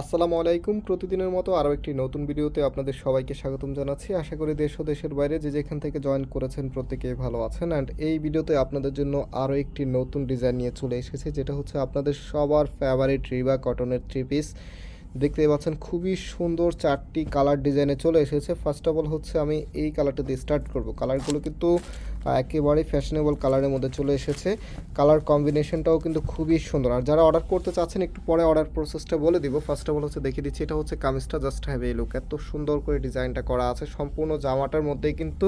আসসালামু আলাইকুম। প্রতিদিনের মতো আরও একটি নতুন ভিডিওতে আপনাদের সবাইকে স্বাগতম জানাচ্ছি। আশা করি দেশ ও দেশের বাইরে যে যেখান থেকে জয়েন করেছেন প্রত্যেকে ভালো আছেন। অ্যান্ড এই ভিডিওতে আপনাদের জন্য আরও একটি নতুন ডিজাইন নিয়ে চলে এসেছে, যেটা হচ্ছে আপনাদের সবার ফেভারিট রিবা কটনের থ্রি পিস দেখতে পাচ্ছেন, খুবই সুন্দর চারটি কালার ডিজাইনে চলে এসেছে। ফার্স্ট অফ অল হচ্ছে আমি এই কালারটা দিয়ে স্টার্ট করব। কালারগুলো কিন্তু একেবারেই ফ্যাশনেবল কালারের মধ্যে চলে এসেছে। কালার কম্বিনেশনটাও কিন্তু খুবই সুন্দর। আর যারা অর্ডার করতে চাচ্ছেন, একটু পরে অর্ডার প্রসেসটা বলে দিব। ফার্স্ট অফ অল হচ্ছে দেখিয়ে দিচ্ছি, এটা হচ্ছে কামিজটা জাস্ট হ্যাভ এই লুক এত সুন্দর করে ডিজাইনটা করা আছে। সম্পূর্ণ জামাটার মধ্যেই কিন্তু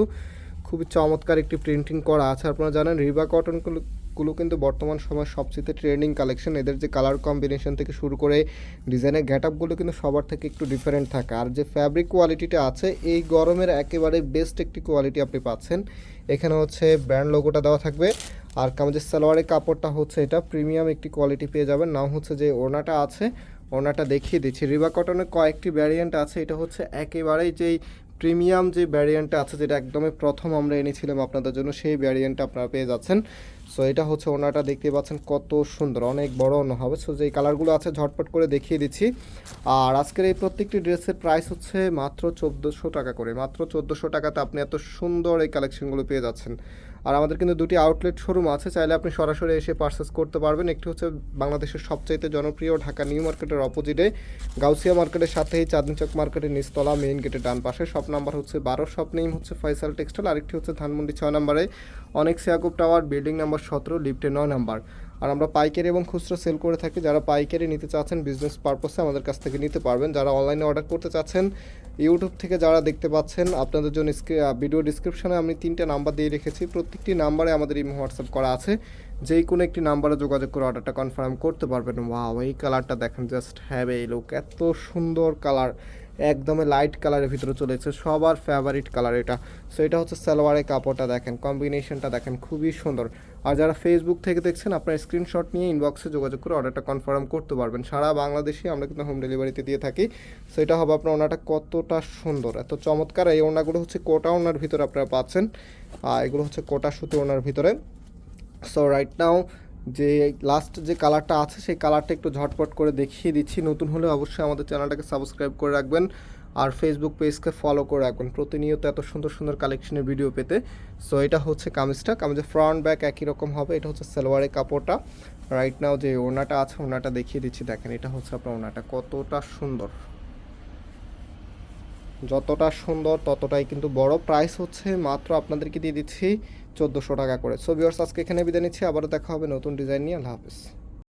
খুবই চমৎকার একটি প্রিন্টিং করা আছে। আপনারা জানেন রিবা কটনগুলো গুলো কিন্তু বর্তমান সময় সবচেয়ে ট্রেন্ডিং কালেকশন এদের যে কালার কম্বিনেশন থেকে শুরু করে ডিজাইনের গ্যাট আপগুলো কিন্তু সবার থেকে একটু ডিফারেন্ট থাকে। আর যে ফ্যাব্রিক কোয়ালিটিটা আছে, এই গরমের একেবারে বেস্ট একটি কোয়ালিটি আপনি পাচ্ছেন। এখানে হচ্ছে ব্র্যান্ড লোগোটা দেওয়া থাকবে। আর কামাজের সালোয়ারের কাপড়টা হচ্ছে এটা প্রিমিয়াম একটি কোয়ালিটি পেয়ে যাবেন। নাম হচ্ছে যে ওড়নাটা আছে, ওড়নাটা দেখিয়ে দিচ্ছি। রিবা কটনের কয়েকটি ভ্যারিয়েন্ট আছে। এটা হচ্ছে একেবারেই যেই প্রিমিয়াম যে ভ্যারিয়েন্টটা আছে, যেটা একদমই প্রথম আমরা এনেছিলাম আপনাদের জন্য, সেই ভ্যারিয়েন্টটা আপনারা পেয়ে যাচ্ছেন। সো এটা হচ্ছে ওনাটা, দেখতে পাচ্ছেন কত সুন্দর, অনেক বড় ওনা হবে। সো যেই কালারগুলো আছে, ঝটপট করে দেখিয়ে দিচ্ছি। আর আজকের এই প্রত্যেকটি ড্রেসের প্রাইস হচ্ছে মাত্র চোদ্দোশো টাকা করে। মাত্র চোদ্দোশো টাকাতে আপনি এত সুন্দর এই কালেকশনগুলো পেয়ে যাচ্ছেন। আর আমাদের কিন্তু দুটি আউটলেট শোরুম আছে, চাইলে আপনি সরাসরি এসে পার্সেস করতে পারবেন। একটি হচ্ছে বাংলাদেশের সবচাইতে জনপ্রিয় ঢাকা নিউ মার্কেটের অপোজিটে গাউসিয়া মার্কেটের সাথেই চাঁদনি চক মার্কেটের নিচতলা মেইন গেটের ডান পাশে। শপ নাম্বার হচ্ছে বারো শপ নেম হচ্ছে ফয়সাল টেক্সটাইল আরেকটি হচ্ছে ধানমন্ডি ছয় নম্বরে অনেক সিয়াকুব টাওয়ার, বিল্ডিং নাম্বার সতেরো, লিফটে নয় নাম্বার। আর আমরা পাইকারি এবং খুচরো সেল করে থাকি। যারা পাইকারি নিতে চাচ্ছেন বিজনেস পারপাসে আমাদের কাছ থেকে নিতে পারবেন। যারা অনলাইনে অর্ডার করতে চাচ্ছেন ইউটিউব থেকে যারা দেখতে পাচ্ছেন, আপনাদের জন্য ভিডিও ডিসক্রিপশনে আমি তিনটে নাম্বার দিয়ে রেখেছি। প্রত্যেকটি নাম্বারে আমাদের ইমো হোয়াটসঅ্যাপ করা আছে। যেই কোনো একটি নাম্বারে যোগাযোগ করে অর্ডারটা কনফার্ম করতে পারবেন। ওয়াও এই কালারটা দেখেন জাস্ট হ্যাভ এই লুক এত সুন্দর কালার একদমই লাইট কালারের ভিতরে চলেছে সবার ফেভারিট কালার এটা। সো এটা হচ্ছে সালোয়ারের কাপড়টা দেখেন কম্বিনেশনটা দেখেন, খুবই সুন্দর। আর যারা ফেসবুক থেকে দেখছেন, আপনার স্ক্রিনশট নিয়ে ইনবক্সে যোগাযোগ করে অর্ডারটা কনফার্ম করতে পারবেন। সারা বাংলাদেশে আমরা কিন্তু হোম ডেলিভারিতে দিয়ে থাকি। সো এটা হবে আপনার ওনাটা কতটা সুন্দর, এত চমৎকার। এই ওনাগুলো হচ্ছে কোটা ওনার ভিতরে আপনারা পাচ্ছেন। আর এগুলো হচ্ছে কোটা সুতি ওনার ভিতরে। সো রাইট নাও যে লাস্ট যে কালারটা আছে, সেই কালারটা একটু ঝটপট করে দেখিয়ে দিচ্ছি। নতুন হলে অবশ্যই আমাদের চ্যানেলটাকে সাবস্ক্রাইব করে রাখবেন আর ফেসবুক পেজকে ফলো করে রাখবেন। প্রতিনিয়ত এত সুন্দর সুন্দর কালেকশনের ভিডিও পেতে। সো এটা হচ্ছে কামিজটা। কামিজের ফ্রন্ট ব্যাক একই রকম হবে। এটা হচ্ছে সালোয়ারের কাপড়টা। রাইট নাও যে ওনাটা আছে ওনাটা দেখিয়ে দিচ্ছি। দেখেন, এটা হচ্ছে আপনার ওনাটা কতটা সুন্দর। যতটা সুন্দর ততটাই কিন্তু বড়। প্রাইস হচ্ছে মাত্র আপনাদেরকে দিয়ে দিচ্ছি চোদ্দোশো টাকা করে। ভিউয়ার্স আজকে এখানে বিদায় নিচ্ছি। আবারও দেখা হবে নতুন ডিজাইন নিয়ে। আল্লাহ হাফিজ।